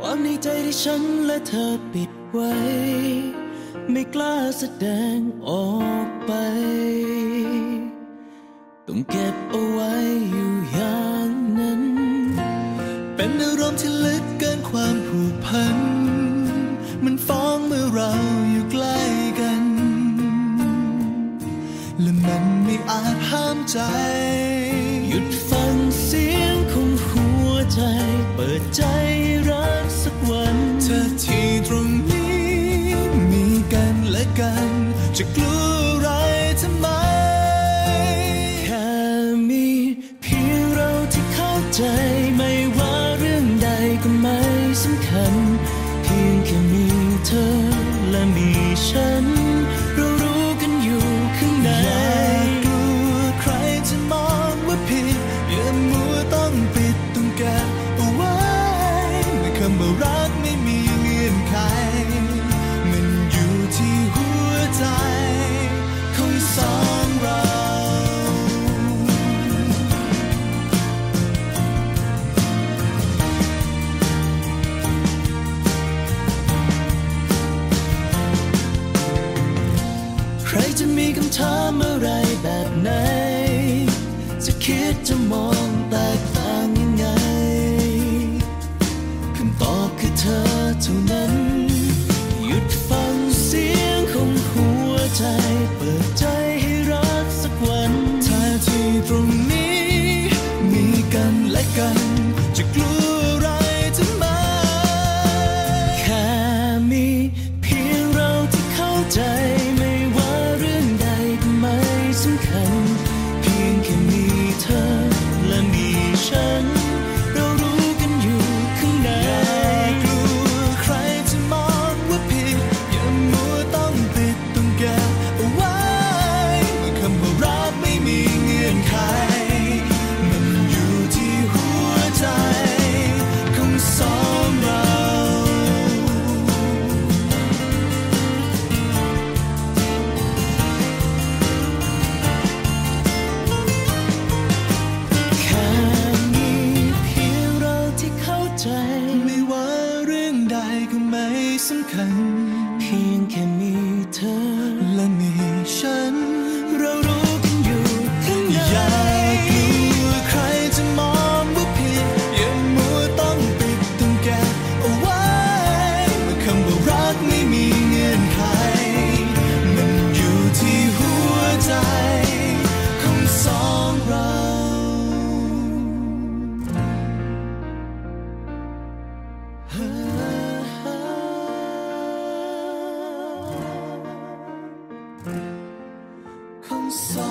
ความในใจที่ฉันและเธอปิดไว้ ไม่กล้าแสดงออกไป ต้องเก็บเอาไว้อยู่อย่างนั้น เป็นอารมณ์ที่ลึกเกินความผูกพัน จะกลัวอะไรทำไม แค่มีเพียงเราที่เข้าใจไม่ว่าเรื่องใดก็ไม่สำคัญ เพียงแค่มีเธอและมีฉัน รจะมีคำถามอะไรแบบไหน จะคิดจะมองแตกต่างยังไง คำตอบคือเธอเท่านั้น หยุดฟังเสียงของหัวใจ เปิดใจให้รักสักวันถ้าที่ตรงนี้ มีกันและกัน จะกลัวอะไรทำไมแค่มีเพียงเราที่เข้าใจ ไม่ว่าเรื่องใดก็ไม่สำคัญ เพียงแค่มี ของสอ